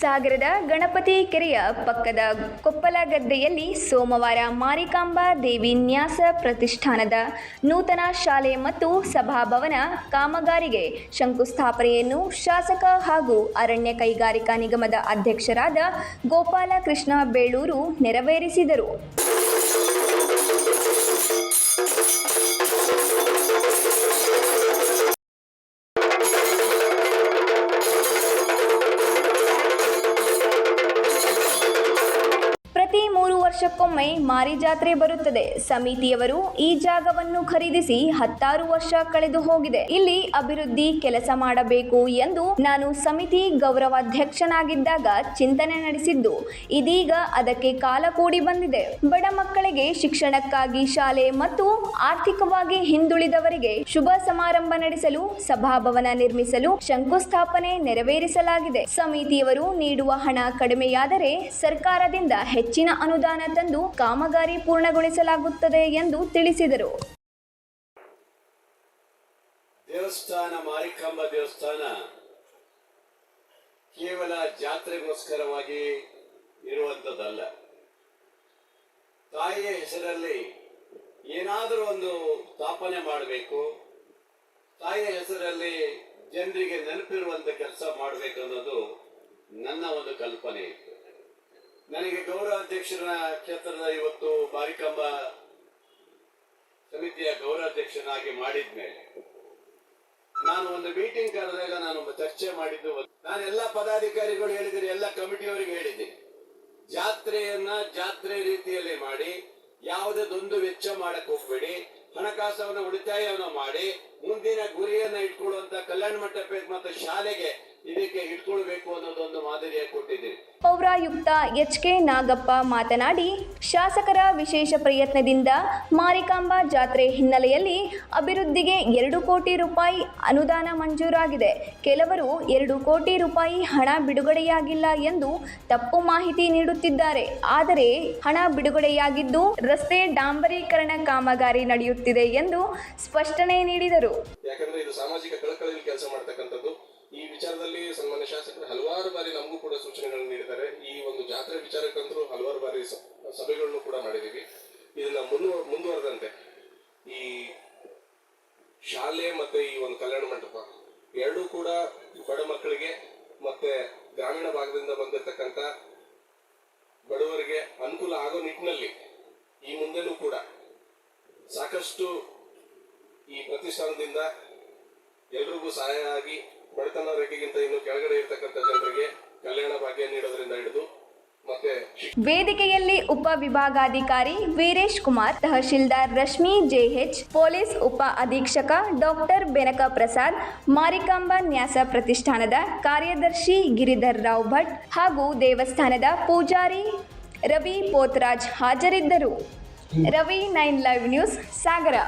ಸಾಗರದ ಗಣಪತಿ ಕೆರೆಯ ಪಕ್ಕದ ಕೊಪ್ಪಲ ಗದ್ದೆಯಲ್ಲಿ ಸೋಮವಾರ ಮಾರಿಕಾಂಬಾ ದೇವಿ ನ್ಯಾಸ ಪ್ರತಿಷ್ಠಾನದ ನೂತನ ಶಾಲೆ ಮತ್ತು ಸಭಾಭವನ ಕಾಮಗಾರಿಗೆ ಶಂಕುಸ್ಥಾಪನೆಯನ್ನು ಶಾಸಕ ಹಾಗೂ ಅರಣ್ಯ ಕೈಗಾರಿಕಾ ನಿಗಮದ ಅಧ್ಯಕ್ಷರಾದ ಗೋಪಾಲಕೃಷ್ಣ ಬೇಳೂರು ನೆರವೇರಿಸಿದರು. ಮೂರು ವರ್ಷಕ್ಕೊಮ್ಮೆ ಮಾರಿ ಜಾತ್ರೆ ಬರುತ್ತದೆ. ಸಮಿತಿಯವರು ಈ ಜಾಗವನ್ನು ಖರೀದಿಸಿ ಹತ್ತಾರು ವರ್ಷ ಕಳೆದು ಹೋಗಿದೆ. ಇಲ್ಲಿ ಅಭಿವೃದ್ಧಿ ಕೆಲಸ ಮಾಡಬೇಕು ಎಂದು ನಾನು ಸಮಿತಿ ಗೌರವಾಧ್ಯಕ್ಷನಾಗಿದ್ದಾಗ ಚಿಂತನೆ ನಡೆಸಿದ್ದು. ಇದೀಗ ಅದಕ್ಕೆ ಕಾಲ ಕೂಡಿ ಬಂದಿದೆ. ಬಡ ಮಕ್ಕಳಿಗೆ ಶಿಕ್ಷಣಕ್ಕಾಗಿ ಶಾಲೆ ಮತ್ತು ಆರ್ಥಿಕವಾಗಿ ಹಿಂದುಳಿದವರಿಗೆ ಶುಭ ಸಮಾರಂಭ ನಡೆಸಲು, ಸಭಾಭವನ ನಿರ್ಮಿಸಲು ಶಂಕುಸ್ಥಾಪನೆ ನೆರವೇರಿಸಲಾಗಿದೆ. ಸಮಿತಿಯವರು ನೀಡುವ ಹಣ ಕಡಿಮೆಯಾದರೆ ಸರ್ಕಾರದಿಂದ ಹೆಚ್ಚಿನ ಅನುದಾನ ತಂದು ಕಾಮಗಾರಿ ಪೂರ್ಣಗೊಳಿಸಲಾಗುತ್ತದೆ ಎಂದು ತಿಳಿಸಿದರು. ದೇವಸ್ಥಾನ ಮಾರಿಕಾಂಬ ದೇವಸ್ಥಾನ ಕೇವಲ ಜಾತ್ರೆಗೋಸ್ಕರವಾಗಿ ಇರುವಂಥದ್ದಲ್ಲ ತಾಯಿಯ ಹೆಸರಲ್ಲಿ ಏನಾದರೂ ಒಂದು ಸ್ಥಾಪನೆ ಮಾಡಬೇಕು, ತಾಯಿಯ ಹೆಸರಲ್ಲಿ ಜನರಿಗೆ ನೆನಪಿರುವಂತ ಕೆಲಸ ಮಾಡಬೇಕು ಅನ್ನೋದು ನನ್ನ ಒಂದು ಕಲ್ಪನೆ. ಇತ್ತು ಗೌರವ ಗೌರವಾಧ್ಯಕ್ಷರ ಕ್ಷೇತ್ರದ ಇವತ್ತು ಮಾರಿಕಾಂಬ ಸಮಿತಿಯ ಗೌರವಾಧ್ಯಕ್ಷನಾಗಿ ಮಾಡಿದ್ಮೇಲೆ ನಾನು ಒಂದು ಮೀಟಿಂಗ್ ಕರೆದಾಗ ನಾನು ಚರ್ಚೆ ಮಾಡಿದ್ದು ನಾನು ಎಲ್ಲ ಪದಾಧಿಕಾರಿಗಳು ಹೇಳಿದ್ದೀನಿ ಎಲ್ಲ ಕಮಿಟಿಯವರಿಗೆ ಹೇಳಿದ್ದೀನಿ. ಜಾತ್ರೆಯನ್ನ ಜಾತ್ರೆ ರೀತಿಯಲ್ಲಿ ಮಾಡಿ ಯಾವುದೇ ದೊಂದು ವೆಚ್ಚ ಮಾಡಕ್ ಹೋಗ್ಬೇಡಿ, ಹಣಕಾಸವನ್ನು ಉಳಿತಾಯವನ್ನು ಮಾಡಿ, ಮುಂದಿನ ಗುರಿಯನ್ನ ಇಟ್ಕೊಳ್ಳುವಂತ ಕಲ್ಯಾಣ ಮಂಟಪ ಮತ್ತು ಶಾಲೆಗೆ ಇದಕ್ಕೆ ಇಟ್ಕೊಳ್ಬೇಕು ಪೌರಾಯುಕ್ತ ಎಚ್ ಕೆ ನಾಗಪ್ಪ ಮಾತನಾಡಿ, ಶಾಸಕರ ವಿಶೇಷ ಪ್ರಯತ್ನದಿಂದ ಮಾರಿಕಾಂಬಾ ಜಾತ್ರೆ ಹಿನ್ನೆಲೆಯಲ್ಲಿ ಅಭಿವೃದ್ಧಿಗೆ ಎರಡು ಕೋಟಿ ರೂಪಾಯಿ ಅನುದಾನ ಮಂಜೂರಾಗಿದೆ. ಕೆಲವರು ಎರಡು ಕೋಟಿ ರೂಪಾಯಿ ಹಣ ಬಿಡುಗಡೆಯಾಗಿಲ್ಲ ಎಂದು ತಪ್ಪು ಮಾಹಿತಿ ನೀಡುತ್ತಿದ್ದಾರೆ. ಆದರೆ ಹಣ ಬಿಡುಗಡೆಯಾಗಿದ್ದು ರಸ್ತೆ ಡಾಂಬರೀಕರಣ ಕಾಮಗಾರಿ ನಡೆಯುತ್ತಿದೆ ಎಂದು ಸ್ಪಷ್ಟನೆ ನೀಡಿದರು. ಯಾಕಂದ್ರೆ ಇದು ಸಾಮಾಜಿಕ ಕಳಕಳಿಯಲ್ಲಿ ಕೆಲಸ ಈ ವಿಚಾರದಲ್ಲಿ ಸನ್ಮಾನ್ಯ ಶಾಸಕರು ಹಲವಾರು ಬಾರಿ ನಮಗೂ ಕೂಡ ಸೂಚನೆಗಳನ್ನು ನೀಡಿದ್ದಾರೆ ಈ ಒಂದು ಜಾತ್ರೆ ವಿಚಾರಕ್ಕಂತರೂ ಹಲವಾರು ಬಾರಿ ಸ- ಸಭೆಗಳನ್ನು ಕೂಡ ಮಾಡಿದ್ದೀವಿ ಇದನ್ನ ಮುಂದುವ ಮುಂದುವರೆದಂತೆ ಈ ಶಾಲೆ ಮತ್ತೆ ಈ ಒಂದು ಕಲ್ಯಾಣ ಮಂಟಪ ಎರಡೂ ಕೂಡ ಬಡ ಮಕ್ಕಳಿಗೆ ಮತ್ತೆ ಗ್ರಾಮೀಣ ಭಾಗದಿಂದ ಬಂದಿರತಕ್ಕಂತ ಬಡವರಿಗೆ ಅನುಕೂಲ ಆಗೋ ನಿಟ್ಟಿನಲ್ಲಿ ಈ ಮುಂದೆನೂ ಕೂಡ ಸಾಕಷ್ಟು ಈ ಪ್ರತಿಷ್ಠಾನದಿಂದ ಎಲ್ರಿಗೂ ಸಹಾಯ ಆಗಿ ಬಡತನ ರೇಖೆಗಿಂತ ಇನ್ನು ಕೆಳಗಡೆ ಇರ್ತಕ್ಕಂಥ ವೇದಿಕೆಯಲ್ಲಿ ಉಪ ವಿಭಾಗಾಧಿಕಾರಿ ವೀರೇಶ್ ಕುಮಾರ್, ತಹಶೀಲ್ದಾರ್ ರಶ್ಮಿ ಜೆಎಚ್ ಪೊಲೀಸ್ ಉಪ ಅಧೀಕ್ಷಕ ಡಾಕ್ಟರ್ ಬೆನಕ ಪ್ರಸಾದ್ ಮಾರಿಕಾಂಬಾ ನ್ಯಾಸ ಪ್ರತಿಷ್ಠಾನದ ಕಾರ್ಯದರ್ಶಿ ಗಿರಿಧರ್ ರಾವ್ ಭಟ್ ಹಾಗೂ ದೇವಸ್ಥಾನದ ಪೂಜಾರಿ ರವಿ ಪೋತ್ರಾಜ್ ಹಾಜರಿದ್ದರು. Ravi nine live news, Sagara.